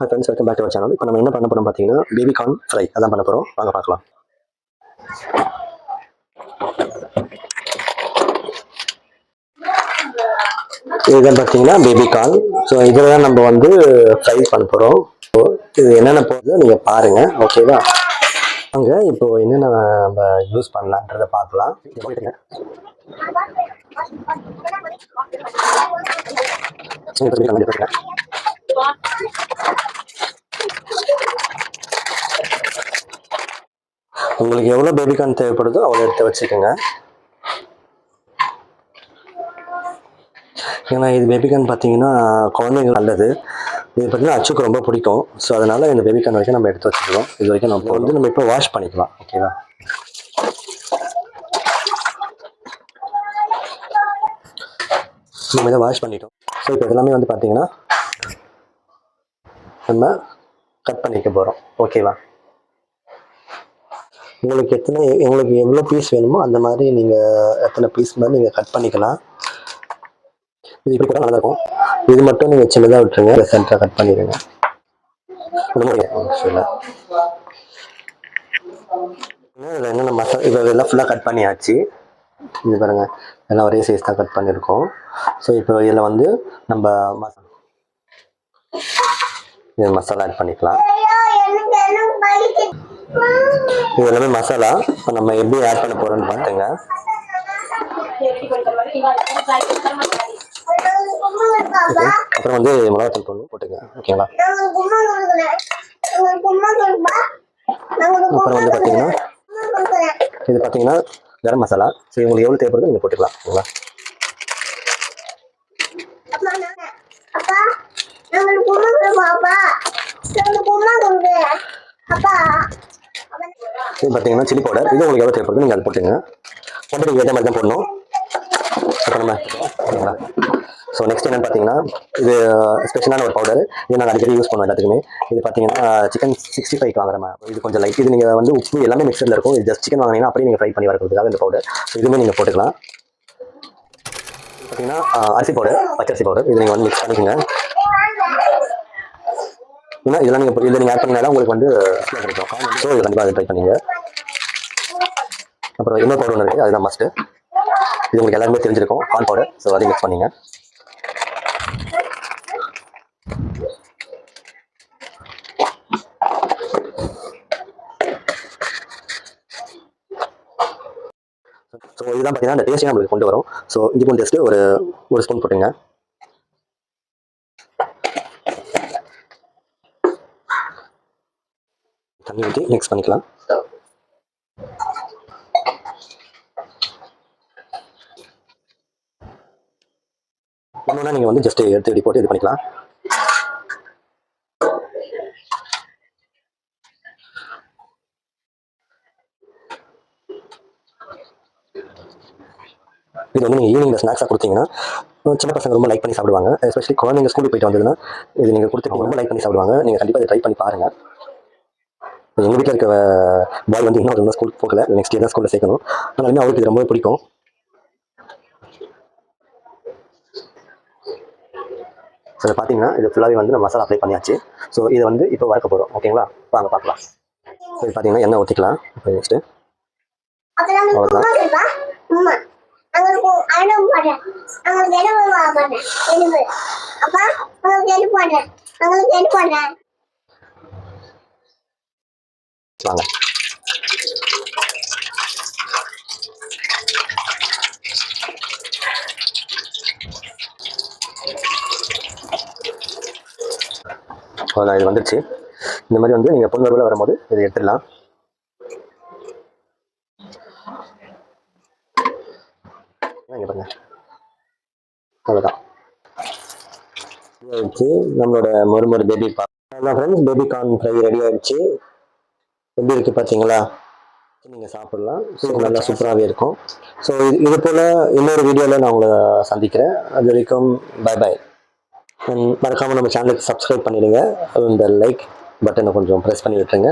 Friends welcome back to channel இப்போ நம்ம என்ன பண்ண போகிறோம் பார்த்தீங்கன்னா பேபி கார்ன் ஃப்ரை அதான் பண்ண போகிறோம் வாங்க பார்க்கலாம். இதுதான் பார்த்தீங்கன்னா பேபி கார்ன் ஸோ இதில் தான் நம்ம வந்து ஃப்ரை பண்ண போகிறோம் இது என்னென்ன போகுது நீங்கள் பாருங்கள் ஓகேவா அங்கே இப்போ என்னென்ன நம்ம யூஸ் பண்ணலான்றதை பார்க்கலாம். போயிட்டுங்க. சரி, இப்போ இங்க போயிட்டுங்க. உங்களுக்கு எவ்வளோ பேபிகார்ன் தேவைப்படுதோ அவ்வளோ எடுத்து வச்சுக்கோங்க. ஏன்னா இது பேபிகார்ன் பார்த்தீங்கன்னா குழந்தைங்க நல்லது. இது பார்த்தீங்கன்னா அச்சுக்கு ரொம்ப பிடிக்கும். ஸோ அதனால் இந்த பேபிகார்ன் வரைக்கும் நம்ம எடுத்து வச்சுக்கிறோம் இது வரைக்கும் நம்ம வந்து நம்ம இப்போ வாஷ் பண்ணிக்கலாம். ஓகேவா நம்ம இதை வாஷ் பண்ணிட்டோம். ஸோ இப்போ எல்லாமே வந்து பார்த்தீங்கன்னா நம்ம கட் பண்ணிக்க போகிறோம் ஓகேவா உங்களுக்கு எத்தனை உங்களுக்கு எவ்வளோ பீஸ் வேணுமோ அந்த மாதிரி நீங்கள் எத்தனை பீஸ் மாதிரி நீங்கள் கட் பண்ணிக்கலாம். இது இப்படி கூட நல்லாயிருக்கும் இது மட்டும் நீங்கள் சின்னதாக விட்டுருங்க. சென்டராக கட் பண்ணிடுங்க. இதில் என்னென்ன மசாலா இப்போ இதெல்லாம் ஃபுல்லாக கட் பண்ணியாச்சு. இது பாருங்கள் எல்லாம் ஒரே சைஸ் தான் கட் பண்ணியிருக்கோம். ஸோ இப்போ இதில் வந்து நம்ம மசாலா இது மசாலா ஆட் பண்ணிக்கலாம். இது எல்லாமே மசாலா. இப்போ நம்ம எப்படி ஆட் பண்ண போகிறோம்னு பார்த்துங்க ஓகே அப்புறம் வந்து மிளகாத்தூள் பொண்ணு போட்டுங்க ஓகேங்களா? அப்புறம் வந்து பார்த்தீங்கன்னா இது பார்த்தீங்கன்னா கரம் மசாலா. சரி உங்களுக்கு எவ்வளோ தேவைப்படுதோ நீங்கள் போட்டுக்கலாம். ஓகேங்களா? இது பார்த்தீங்கன்னா சில்லி பவுடர் இது உங்களுக்கு எவ்வளோ தேவைப்படுது நீங்கள் அதை போட்டுங்க கொண்டு ஏற்ற மாதிரி தான் போடணும். அப்புறம் நம்ம ஓகேங்களா ஸோ நெக்ஸ்ட் என்னன்னு பார்த்தீங்கன்னா இது uh, ஸ்பெஷலான ஒரு பவுடர் இது நாங்கள் அடிக்கடி யூஸ் பண்ணுவோம் எல்லாத்துக்குமே. இது பார்த்தீங்கன்னா சிக்கன் சிக்ஸ்டி ஃபைவ் வாங்குற இது கொஞ்சம் லைட் இது நீங்கள் வந்து உப்பு எல்லாமே மிக்சரில் இருக்கும். இது ஜஸ்ட் சிக்கன் வாங்கினீங்கன்னா அப்படியே நீங்கள் ஃப்ரை பண்ணி வரதுக்காக இந்த பவுடர் ஸோ இதுவுமே நீங்கள் போட்டுக்கலாம். பார்த்தீங்கன்னா uh, அரிசி பவுடர் பச்சரிசி பவுடர் இது நீங்கள் வந்து மிக்ஸ் பண்ணிக்கோங்க. ஏன்னா இதெல்லாம் நீங்கள் இதில் நீங்கள் ஆட் பண்ணாலும் உங்களுக்கு வந்து கிடைக்கும். ஸோ இது கண்டிப்பாக அதை ட்ரை பண்ணீங்க. அப்புறம் இன்னொரு பவுடர் ஒன்று இருக்குது அதுதான் மஸ்ட்டு இது உங்களுக்கு எல்லாருமே தெரிஞ்சிருக்கும். கார்ன் பவுடர் ஸோ அதையும் மிக்ஸ் பண்ணீங்க. ஸோ இதெல்லாம் பார்த்தீங்கன்னா அந்த டேஸ்ட்டே நம்மளுக்கு கொண்டு வரும். ஸோ இஞ்சி பூண்டு டேஸ்ட்டு ஒரு ஒரு ஸ்பூன் போட்டுங்க. தண்ணி ஊற்றி மிக்ஸ் பண்ணிக்கலாம். ஒன்றுனா நீங்கள் வந்து ஜஸ்ட் எடுத்து இப்படி போட்டு இது பண்ணிக்கலாம். இது வந்து நீங்கள் ஈவினிங் ஸ்நாக்ஸாக கொடுத்தீங்கன்னா சின்ன பசங்க ரொம்ப லைக் பண்ணி சாப்பிடுவாங்க. எஸ்பெஷலி குழந்தைங்க ஸ்கூலுக்கு போயிட்டு வந்ததுன்னா இது நீங்கள் கொடுத்து ரொம்ப லைக் பண்ணி சாப்பிடுவாங்க. நீங்கள் கண்டிப்பாக இதை ட்ரை பண்ணி பாருங்கள் எங்கள் வீட்டில் இருக்க பாய் வந்து இன்னும் இன்னும் ஸ்கூலுக்கு போகல. நெக்ஸ்ட் இயர் தான் ஸ்கூலில் சேர்க்கணும். அதனாலுமே அவருக்கு இது ரொம்ப பிடிக்கும். ஸோ இதை பார்த்தீங்கன்னா இது ஃபுல்லாகவே வந்து நம்ம மசாலா அப்ளை பண்ணியாச்சு. ஸோ இதை வந்து இப்போ வறுக்க போகிறோம் ஓகேங்களா வாங்க பார்க்கலாம். ஸோ இது பார்த்தீங்கன்னா எண்ணெய் ஊற்றிக்கலாம் நெக்ஸ்ட்டு போடுறேன். போடுறேன். எலும்பு. அப்பா நாங்களுக்கு எலும்பு போடுறேன். நாங்களுக்கு எலும்பு போடுறேன். வாங்க அவ்வளோதான் இது வந்துருச்சு. இந்த மாதிரி வந்து நீங்கள் பொன் வருவில் வரும்போது இதை எடுத்துடலாம். இங்கே பாருங்க. அவ்வளோதான் ஆயிடுச்சு நம்மளோட மொறுமொறு பேபி அதான் friends baby corn fry ready ஆயிடுச்சு. எப்படி இருக்கு பார்த்தீங்களா நீங்கள் சாப்பிடலாம். ஸோ நல்லா சூப்பராகவே இருக்கும். ஸோ இது இது போல் இன்னொரு வீடியோவில் நான் உங்களை சந்திக்கிறேன். அது வரைக்கும் பை பை மறக்காமல் நம்ம சேனலுக்கு சப்ஸ்கிரைப் பண்ணிடுங்க. அது இந்த லைக் பட்டனை கொஞ்சம் ப்ரெஸ் பண்ணி விட்டுருங்க.